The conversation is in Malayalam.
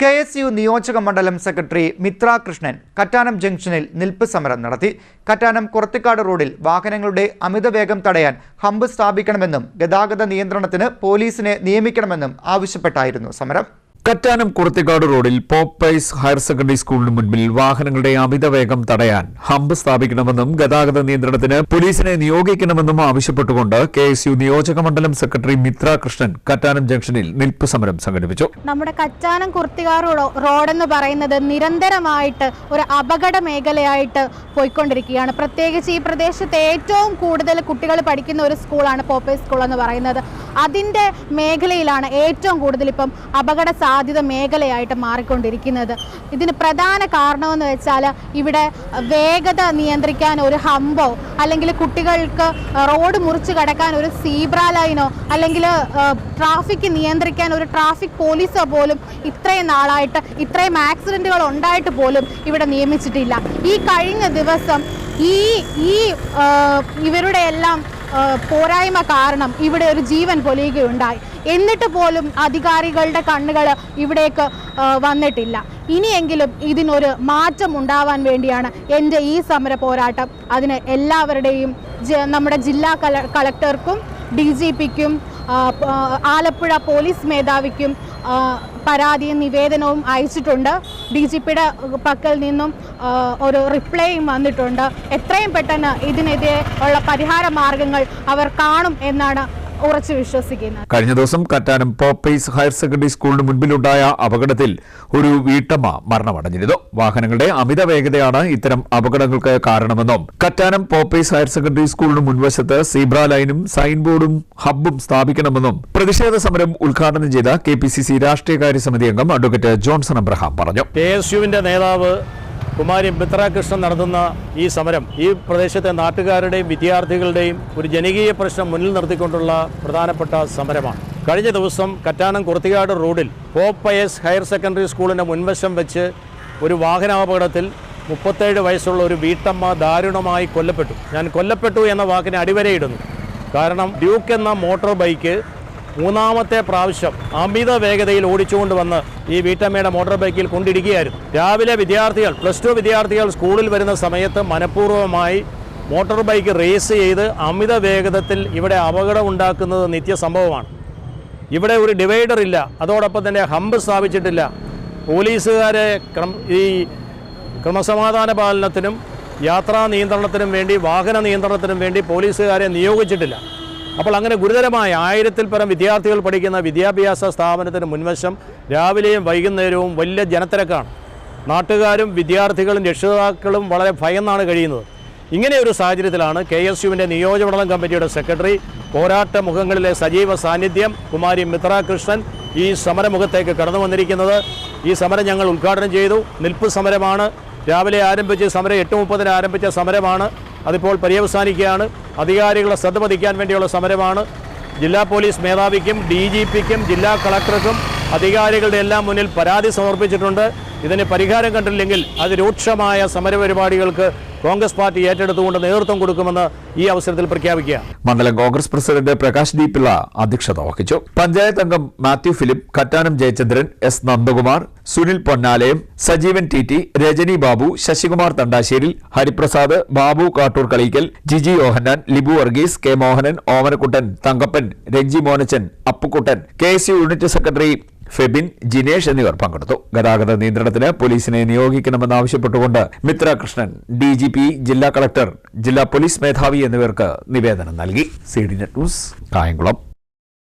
കെ എസ് യു നിയോജക മണ്ഡലം സെക്രട്ടറി മിത്ര കൃഷ്ണൻ കറ്റാനം ജംഗ്ഷനിൽ നിൽപ്പ് സമരം നടത്തി. കറ്റാനം കുറത്തിക്കാട് റോഡിൽ വാഹനങ്ങളുടെ അമിതവേഗം തടയാൻ ഹമ്പ് സ്ഥാപിക്കണമെന്നും ഗതാഗത നിയന്ത്രണത്തിന് പോലീസിനെ നിയമിക്കണമെന്നും ആവശ്യപ്പെട്ടായിരുന്നു സമരം. കറ്റാനം കുറത്തിക്കാട് റോഡിൽ പോപ്പൈസ് ഹയർ സെക്കൻഡറി സ്കൂളിന് മുൻപിൽ വാഹനങ്ങളുടെ അമിതവേഗം തടയാൻ ഹമ്പ് സ്ഥാപിക്കണമെന്നും ഗതാഗത നിയന്ത്രണത്തിന് പോലീസിനെ നിയോഗിക്കണമെന്നും ആവശ്യപ്പെട്ടുകൊണ്ട് കെ എസ് യു നിയോജക മണ്ഡലം സെക്രട്ടറി മിത്ര കൃഷ്ണൻ കറ്റാനം ജംഗ്ഷനിൽ നിൽപ്പ് സമരം സംഘടിപ്പിച്ചു. നമ്മുടെ കറ്റാനം കുറത്തിക്കാട് റോഡ് എന്ന് പറയുന്നത് നിരന്തരമായിട്ട് ഒരു അപകട മേഖലയായിട്ട് പോയിക്കൊണ്ടിരിക്കുകയാണ്. പ്രത്യേകിച്ച് ഈ പ്രദേശത്ത് ഏറ്റവും കൂടുതൽ കുട്ടികൾ പഠിക്കുന്ന ഒരു സ്കൂളാണ് പോപ്പൈസ് സ്കൂൾ എന്ന് പറയുന്നത്. അതിന്റെ മേഖലയിലാണ് ഏറ്റവും കൂടുതൽ ഇപ്പം അപകട സാധ്യത മേഖലയായിട്ട് മാറിക്കൊണ്ടിരിക്കുന്നത്. ഇതിന് പ്രധാന കാരണമെന്ന് വെച്ചാൽ ഇവിടെ വേഗത നിയന്ത്രിക്കാൻ ഒരു ഹമ്പോ അല്ലെങ്കിൽ കുട്ടികൾക്ക് റോഡ് മുറിച്ച് കടക്കാൻ ഒരു സീബ്ര ലൈനോ അല്ലെങ്കിൽ ട്രാഫിക് നിയന്ത്രിക്കാൻ ഒരു ട്രാഫിക് പോലീസോ പോലും ഇത്രയും നാളായിട്ട് ഇത്രയും ആക്സിഡന്റുകൾ ഉണ്ടായിട്ട് പോലും ഇവിടെ നിയമിച്ചിട്ടില്ല. ഈ കഴിഞ്ഞ ദിവസം ഈ ഈ ഇവരുടെ എല്ലാം പോരായ്മ കാരണം ഇവിടെ ഒരു ജീവൻ പൊലിയുകയുണ്ടായി. എന്നിട്ട് പോലും അധികാരികളുടെ കണ്ണുകൾ ഇവിടേക്ക് വന്നിട്ടില്ല. ഇനിയെങ്കിലും ഇതിനൊരു മാറ്റം ഉണ്ടാവാൻ വേണ്ടിയാണ് എന്റെ ഈ സമര പോരാട്ടം. അതിന് എല്ലാവരുടെയും നമ്മുടെ ജില്ലാ കളക്ടർക്കും ഡി ജി പിക്കും ആലപ്പുഴ പോലീസ് മേധാവിക്കും പരാതിയും നിവേദനവും അയച്ചിട്ടുണ്ട്. ഡി ജി പിയുടെ പക്കൽ നിന്നും ഒരു റിപ്ലൈയും വന്നിട്ടുണ്ട്. എത്രയും പെട്ടെന്ന് ഇതിനെതിരെ ഉള്ള പരിഹാര മാർഗങ്ങൾ അവർ കാണും എന്നാണ് ഉറച്ചു വിശ്വസിക്കുന്നത് കഴിഞ്ഞ ദിവസം കറ്റാനം പോപ്പൈസ് ഹയർ സെക്കൻഡറി സ്കൂളിന് മുൻപിലുണ്ടായ അപകടത്തിൽ ഒരു വീട്ടമ്മ മരണമടഞ്ഞിരുന്നു. വാഹനങ്ങളുടെ അമിത വേഗതയാണ് ഇത്തരം അപകടങ്ങൾക്ക് കാരണമെന്നും കറ്റാനം പോപ്പൈസ് ഹയർ സെക്കൻഡറി സ്കൂളിന് മുൻവശത്ത് സീബ്ര ലൈനും സൈൻ ബോർഡും ഹബ്ബും സ്ഥാപിക്കണമെന്നും പ്രതിഷേധ സമരം ഉദ്ഘാടനം ചെയ്ത കെ പി സി സി രാഷ്ട്രീയകാര്യ സമിതി അംഗം അഡ്വക്കേറ്റ് ജോൺസൺ അബ്രഹാം പറഞ്ഞു. കെ എസ് നേതാവ് കുമാരി മിത്രകൃഷ്ണൻ നടത്തുന്ന ഈ സമരം ഈ പ്രദേശത്തെ നാട്ടുകാരുടെയും വിദ്യാർത്ഥികളുടെയും ഒരു ജനകീയ പ്രശ്നം മുന്നിൽ നിർത്തിക്കൊണ്ടുള്ള പ്രധാനപ്പെട്ട സമരമാണ്. കഴിഞ്ഞ ദിവസം കറ്റാനം കുർത്തികാട് റോഡിൽ പോപ്പയസ് ഹയർ സെക്കൻഡറി സ്കൂളിന്റെ മുൻവശം വെച്ച് ഒരു വാഹനാപകടത്തിൽ മുപ്പത്തേഴ് വയസ്സുള്ള ഒരു വീട്ടമ്മ ദാരുണമായി കൊല്ലപ്പെട്ടു. ഞാൻ കൊല്ലപ്പെട്ടു എന്ന വാക്കിന് അടിവരയിടുന്നു. കാരണം ഡ്യൂക്ക് എന്ന മോട്ടോർ ബൈക്ക് മൂന്നാമത്തെ പ്രാവശ്യം അമിത വേഗതയിൽ ഓടിച്ചുകൊണ്ട് വന്ന് ഈ വീട്ടമ്മയുടെ മോട്ടോർ ബൈക്കിൽ കൊണ്ടിരിക്കുകയായിരുന്നു രാവിലെ വിദ്യാർത്ഥികൾ പ്ലസ് ടു വിദ്യാർത്ഥികൾ സ്കൂളിൽ വരുന്ന സമയത്ത് മനഃപൂർവമായി മോട്ടോർ ബൈക്ക് റേസ് ചെയ്ത് അമിത വേഗതത്തിൽ ഇവിടെ അപകടം ഉണ്ടാക്കുന്നത് നിത്യസംഭവമാണ്. ഇവിടെ ഒരു ഡിവൈഡർ ഇല്ല. അതോടൊപ്പം തന്നെ ഹമ്പ് സ്ഥാപിച്ചിട്ടില്ല. പോലീസുകാരെ ക്രം ഈ ക്രമസമാധാന പാലനത്തിനും യാത്രാ നിയന്ത്രണത്തിനും വേണ്ടി വാഹന നിയന്ത്രണത്തിനും വേണ്ടി പോലീസുകാരെ നിയോഗിച്ചിട്ടില്ല. അപ്പോൾ അങ്ങനെ ഗുരുതരമായ ആയിരത്തിൽ പരം വിദ്യാർത്ഥികൾ പഠിക്കുന്ന വിദ്യാഭ്യാസ സ്ഥാപനത്തിന് മുൻവശം രാവിലെയും വൈകുന്നേരവും വലിയ ജനത്തിരക്കാണ്. നാട്ടുകാരും വിദ്യാർത്ഥികളും രക്ഷിതാക്കളും വളരെ ഭയന്നാണ് കഴിയുന്നത്. ഇങ്ങനെ ഒരു സാഹചര്യത്തിലാണ് കെ എസ് യുവിന്റെ നിയോജകമണ്ഡലം കമ്മിറ്റിയുടെ സെക്രട്ടറി പോരാട്ട മുഖങ്ങളിലെ സജീവ സാന്നിധ്യം കുമാരി മിത്ര കൃഷ്ണൻ ഈ സമരമുഖത്തേക്ക് കടന്നു വന്നിരിക്കുന്നത്. ഈ സമരം ഞങ്ങൾ ഉദ്ഘാടനം ചെയ്തു. നിൽപ്പ് സമരമാണ്. രാവിലെ ആരംഭിച്ച് സമരം എട്ട് മുപ്പതിന് ആരംഭിച്ച സമരമാണ്. അതിപ്പോൾ പര്യവസാനിക്കുകയാണ്. അധികാരികളെ ശ്രദ്ധ പതിക്കാൻ വേണ്ടിയുള്ള സമരമാണ്. ജില്ലാ പോലീസ് മേധാവിക്കും ഡി ജില്ലാ കളക്ടർക്കും അധികാരികളുടെ എല്ലാം മുന്നിൽ പരാതി സമർപ്പിച്ചിട്ടുണ്ട്. ഇതിന് പരിഹാരം കണ്ടില്ലെങ്കിൽ അതിരൂക്ഷമായ സമരപരിപാടികൾക്ക് കോൺഗ്രസ് പാർട്ടി ഏറ്റെടുത്തുകൊണ്ട് നേതൃത്വം കൊടുക്കുമെന്ന് ഈ അവസരത്തിൽ പ്രഖ്യാപിക്കുക മണ്ഡലം കോൺഗ്രസ് പ്രസിഡന്റ് പ്രകാശ് ഡി പിള്ള അധ്യക്ഷത വഹിച്ചു. പഞ്ചായത്ത് അംഗം Mathew Philip Kattanam Jayachandran S Nandakumar Sunil Ponnalayam Sajeevan T T Rajani Babu Sasikumar Thandasseril Hariprasad Babu Kattoor Kaleekkal Jiji Yohannan Libu Varghese K Mohanan Omanakuttan Thankappan Renji Monachan Appukuttan K unit secretary Febin Jinesh എന്നിവർ പങ്കെടുത്തു. ഗതാഗത നിയന്ത്രണത്തിന് പോലീസിനെ നിയോഗിക്കണമെന്നാവശ്യപ്പെട്ടുകൊണ്ട് Mithra Krishnan D G P ജില്ലാ കളക്ടർ ജില്ലാ പോലീസ് മേധാവി എന്നിവർക്ക് നിവേദനം നൽകി. C D news Kayamkulam.